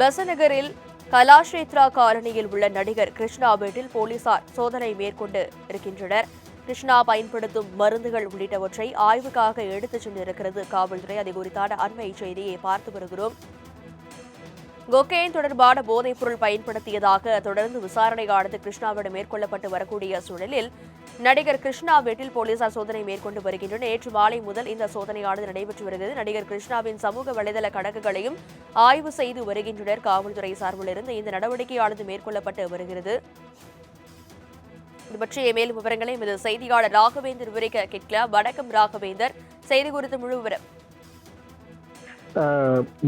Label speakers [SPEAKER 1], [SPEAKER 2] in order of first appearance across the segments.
[SPEAKER 1] பெசநகரில் கலாஷேத்ரா காலனியில் உள்ள நடிகர் கிருஷ்ணா வீட்டில் போலீசார் சோதனை மேற்கொண்டு இருக்கின்றனர். கிருஷ்ணா பயன்படுத்தும் மருந்துகள் உள்ளிட்டவற்றை ஆய்வுக்காக எடுத்துச் சென்றிருக்கிறது. காவல்துறை அதை குறித்தான அண்மை செய்தியை பார்த்து வருகிறோம். கொக்கைன் தொடர்பான போதைப் பொருள் பயன்படுத்தியதாக தொடர்ந்து விசாரணையானது கிருஷ்ணாவிடம் மேற்கொள்ளப்பட்டு வரக்கூடிய சூழலில் நடிகர் கிருஷ்ணா வீட்டில் போலீசார் சோதனை மேற்கொண்டு வருகின்றனர். நேற்று மாலை முதல் இந்த சோதனையானது நடைபெற்று வருகிறது. நடிகர் கிருஷ்ணாவின் சமூக வலைதள கணக்குகளையும் ஆய்வு செய்து வருகின்றனர். காவல்துறை சார்பிலிருந்து இந்த நடவடிக்கையானது மேற்கொள்ளப்பட்டு வருகிறது. இது பற்றிய மேலும் விவரங்களை எமது செய்தியாளர் ராகவேந்தர் விவரிக்க கேட்கலாம். வணக்கம் ராகவேந்தர். செய்தி குறித்து முழு விவரம்.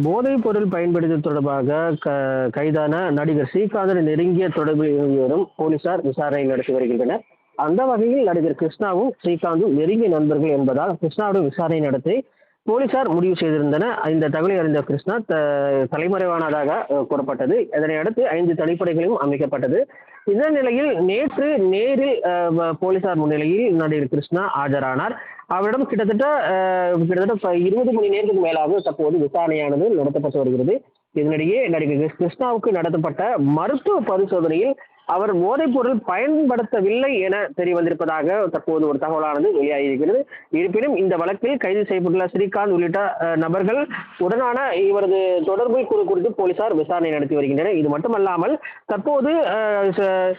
[SPEAKER 2] போதைப் பொருள் பயன்படுத்துவது தொடர்பாக க- கைதான நடிகர் ஸ்ரீகாந்தன் நெருங்கிய தொடர்பு இருவரும் போலீசார் விசாரணை நடத்தி வருகின்றனர். அந்த வகையில் நடிகர் கிருஷ்ணாவும் ஸ்ரீகாந்தும் நெருங்கிய நண்பர்கள் என்பதால் கிருஷ்ணாவிடம் விசாரணை நடத்தி போலீசார் முடிவு செய்திருந்தன. இந்த தகவலை அறிந்த கிருஷ்ணா த- தலைமறைவானதாக கூறப்பட்டது. இதனை அடுத்து ஐந்து தனிப்படைகளும் அமைக்கப்பட்டது. இந்த நிலையில் நேற்று நேரில் போலீசார் முன்னிலையில் நடிகர் கிருஷ்ணா ஆஜரானார். அவரிடம் கிட்டத்தட்ட கிட்டத்தட்ட ப- இருபது மணி நேரத்துக்கு மேலாக தற்போது விசாரணையானது நடத்தப்பட்டு வருகிறது. இதனிடையே நடிகர் கிருஷ்ணாவுக்கு நடத்தப்பட்ட மருத்துவ பரிசோதனையில் அவர் போதைப் பொருள் பயன்படுத்தவில்லை என தெரிய வந்திருப்பதாக தற்போது ஒரு தகவலானது வெளியாகியிருக்கிறது. இருப்பினும் இந்த வழக்கில் கைது செய்யப்பட்டுள்ள ஸ்ரீகாந்த் உள்ளிட்ட நபர்கள் உடனான இவரது தொடர்பை குறித்து போலீசார் விசாரணை நடத்தி வருகின்றனர். இது மட்டுமல்லாமல் தற்போது ச-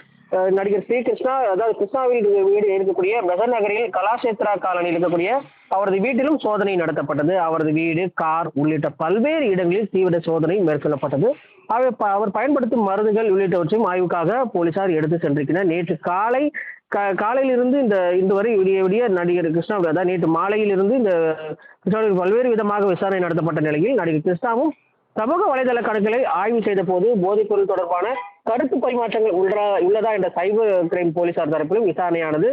[SPEAKER 2] நடிகர் ஸ்ரீ கிருஷ்ணா அதாவது கிருஷ்ணாவில் வீடு இருக்கக்கூடிய மெகர் நகரில் கலாஷேத்ரா காலனியில் இருக்கக்கூடிய அவரது வீட்டிலும் சோதனை நடத்தப்பட்டது. அவரது வீடு கார் உள்ளிட்ட பல்வேறு இடங்களில் தீவிர சோதனை மேற்கொள்ளப்பட்டது. அவர் ப- அவர் பயன்படுத்தும் மருந்துகள் உள்ளிட்டவற்றையும் ஆய்வுக்காக போலீசார் எடுத்து சென்றிருக்கிறார் நேற்று காலை காலையிலிருந்து இந்த இன்று வரை விடிய விடிய நடிகர் கிருஷ்ணாவுடைய அதாவது நேற்று மாலையிலிருந்து இந்த கிருஷ்ணாவுக்கு பல்வேறு விதமாக விசாரணை நடத்தப்பட்ட நிலையில் நடிகர் கிருஷ்ணாவும் சமூக வலைதள கணக்குகளை ஆய்வு செய்த போது போதைப்பொருள் தொடர்பான கருத்து பரிமாற்றங்கள் உள்ளதா உள்ளதா என்ற சைபர் கிரைம் போலீசார் தரப்பிலும் விசாரணையானது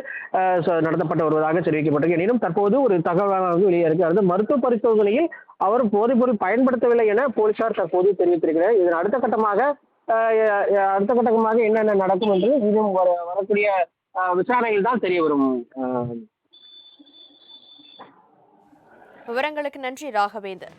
[SPEAKER 2] நடத்தப்பட்டு வருவதாக தெரிவிக்கப்பட்டது எனினும் தற்போது ஒரு தகவலானது வெளியே இருக்கிறது மருத்துவ பரிசோதனையில் அவர் போதைப்பொருள் பயன்படுத்தவில்லை என போலீசார் தற்போது தெரிவித்திருக்கிறார். இதன் அடுத்த கட்டமாக அடுத்த கட்டமாக என்னென்ன நடக்கும் என்று இன்னும் வர- வரக்கூடிய விசாரணையில் தான் தெரிய வரும்.
[SPEAKER 1] விவரங்களுக்கு நன்றி ராகவேந்தர்.